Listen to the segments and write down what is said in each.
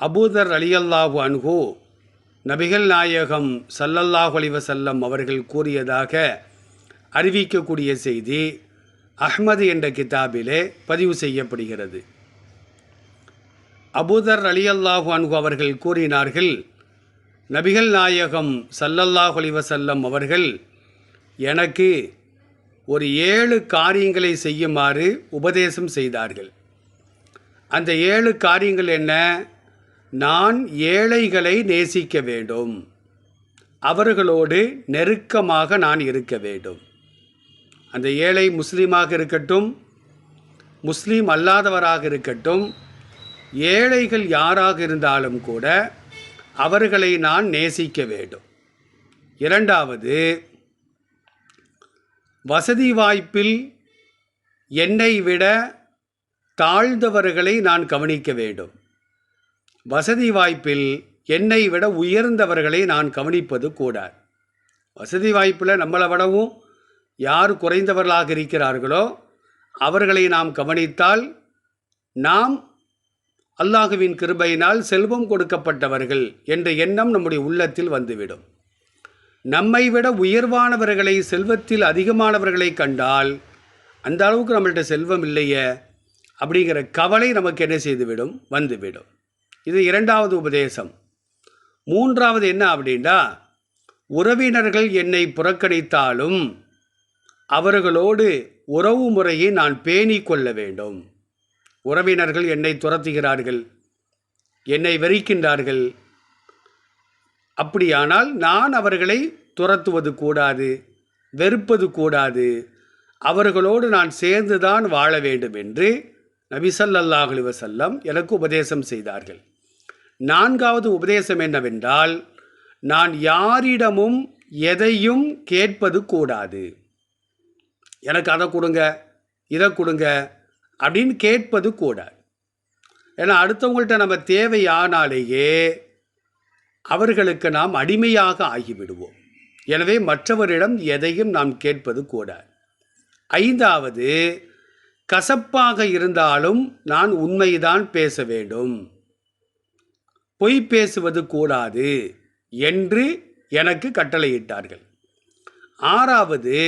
அபூதர் அலியல்லாஹு அன்ஹு நபிகள் நாயகம் சல்லல்லாஹு அலிவசல்லம் அவர்கள் கூறியதாக அறிவிக்கக்கூடிய செய்தி அஹ்மது என்ற கிதாபிலே பதிவு செய்யப்படுகிறது. அபூதர் அலியல்லாஹு அன்ஹு அவர்கள் கூறினார்கள் நபிகள் நாயகம் சல்லல்லாஹு அலிவசல்லம் அவர்கள் எனக்கு ஒரு ஏழு காரியங்களை செய்யுமாறு உபதேசம் செய்தார்கள். அந்த ஏழு காரியங்கள் என்ன? நான் ஏழைகளை நேசிக்க வேண்டும். அவர்களோடு நெருக்கமாக நான் இருக்க வேண்டும். அந்த ஏழை முஸ்லீமாக இருக்கட்டும் முஸ்லீம் அல்லாதவராக இருக்கட்டும் ஏழைகள் யாராக இருந்தாலும் கூட அவர்களை நான் நேசிக்க வேண்டும். இரண்டாவது வசதி வாய்ப்பில் என்னை விட தாழ்ந்தவர்களை நான் கவனிக்க வேண்டும். வசதி வாய்ப்பில் என்னை விட உயர்ந்தவர்களை நான் கவனிப்பது கூடாது. வசதி வாய்ப்பில் நம்மளை விடவும் யார் குறைந்தவர்களாக இருக்கிறார்களோ அவர்களை நாம் கவனித்தால் நாம் அல்லாஹுவின் கிருபையினால் செல்வம் கொடுக்கப்பட்டவர்கள் என்ற எண்ணம் நம்முடைய உள்ளத்தில் வந்துவிடும். நம்மை விட உயர்வானவர்களை செல்வத்தில் அதிகமானவர்களை கண்டால் அந்த அளவுக்கு நம்மள்கிட்ட செல்வம் இல்லையே அப்படிங்கிற கவலை நமக்கு என்ன செய்துவிடும்? வந்துவிடும். இது இரண்டாவது உபதேசம். மூன்றாவது என்ன அப்படின்னா உறவினர்கள் என்னை புறக்கணித்தாலும் அவர்களோடு உறவு முறையை நான் பேணி கொள்ள வேண்டும். உறவினர்கள் என்னை துரத்துகிறார்கள் என்னை வெறிக்கின்றார்கள். அப்படியானால் நான் அவர்களை துரத்துவது கூடாது வெறுப்பது கூடாது. அவர்களோடு நான் சேர்ந்துதான் வாழ வேண்டும் என்று நபிசல்லாஹ் அலி வசல்லம் எனக்கு உபதேசம் செய்தார்கள். நான்காவது உபதேசம் என்னவென்றால் நான் யாரிடமும் எதையும் கேட்பது கூடாது. எனக்கு அதை கொடுங்க இதை கொடுங்க அப்படின்னு கேட்பது கூடாது. ஏன்னா அடுத்தவங்கள்ட்ட நம்ம தேவையானாலேயே அவர்களுக்கு நாம் அடிமையாக ஆகிவிடுவோம். எனவே மற்றவரிடம் எதையும் நாம் கேட்பது கூடாது. ஐந்தாவது கசப்பாக இருந்தாலும் நான் உண்மைதான் பேச வேண்டும். பொய் பேசுவது கூடாது என்று எனக்கு கட்டளையிட்டார்கள். ஆறாவது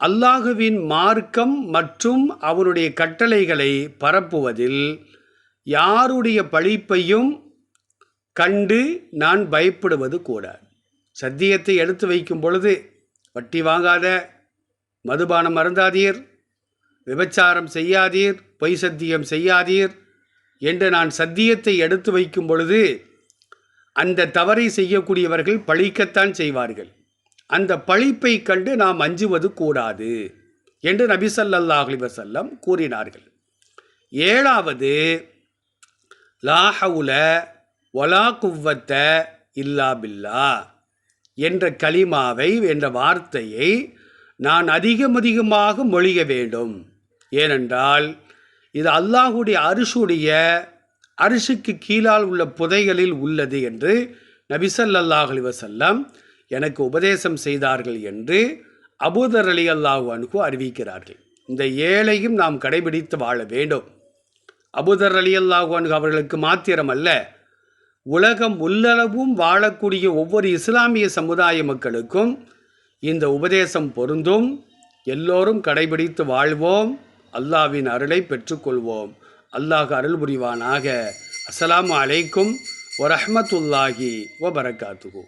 அல்லாஹுவின் மார்க்கம் மற்றும் அவருடைய கட்டளைகளை பரப்புவதில் யாருடைய பழிப்பையும் கண்டு நான் பயப்படுவது கூடாது சத்தியத்தை எடுத்து வைக்கும் பொழுது வட்டி வாங்காத மதுபானம் அருந்தாதீர் விபச்சாரம் செய்யாதீர் பொய் சத்தியம் செய்யாதீர் என்று நான் சத்தியத்தை எடுத்து வைக்கும் பொழுது அந்த தவறை செய்யக்கூடியவர்கள் பழிக்கத்தான் செய்வார்கள். அந்த பழிப்பை கண்டு நாம் அஞ்சுவது கூடாது என்று நபிசல்லாஹ் அலிவசல்லம் கூறினார்கள். ஏழாவது லாஹவுல ஒலா குவ்வத்த இல்லா பில்லா என்ற களிமாவை என்ற வார்த்தையை நான் அதிகம் அதிகமாக மொழிய வேண்டும். ஏனென்றால் இது அல்லாஹுடைய அரிசுடைய அரிசுக்கு கீழால் உள்ள புதைகளில் உள்ளது என்று நபிசல்லாஹ் அலி வசல்லம் எனக்கு உபதேசம் செய்தார்கள் என்று அபூதர் அலி அல்லாஹு அனுகு அறிவிக்கிறார்கள். இந்த ஏழையும் நாம் கடைபிடித்து வாழ வேண்டும். அபுதர் அலி அல்லாஹு அனுகு அவர்களுக்கு மாத்திரமல்ல உலகம் உள்ளளவும் வாழக்கூடிய ஒவ்வொரு இஸ்லாமிய சமுதாய மக்களுக்கும் இந்த உபதேசம் பொருந்தும். எல்லோரும் கடைபிடித்து வாழ்வோம். அல்லாவின் அருளை பெற்றுக்கொள்வோம். அல்லாஹ் அருள் புரிவானாக அஸ்லாம் அலைக்கும் வரஹ்மத்துல்லாஹி வபரகாத்துகு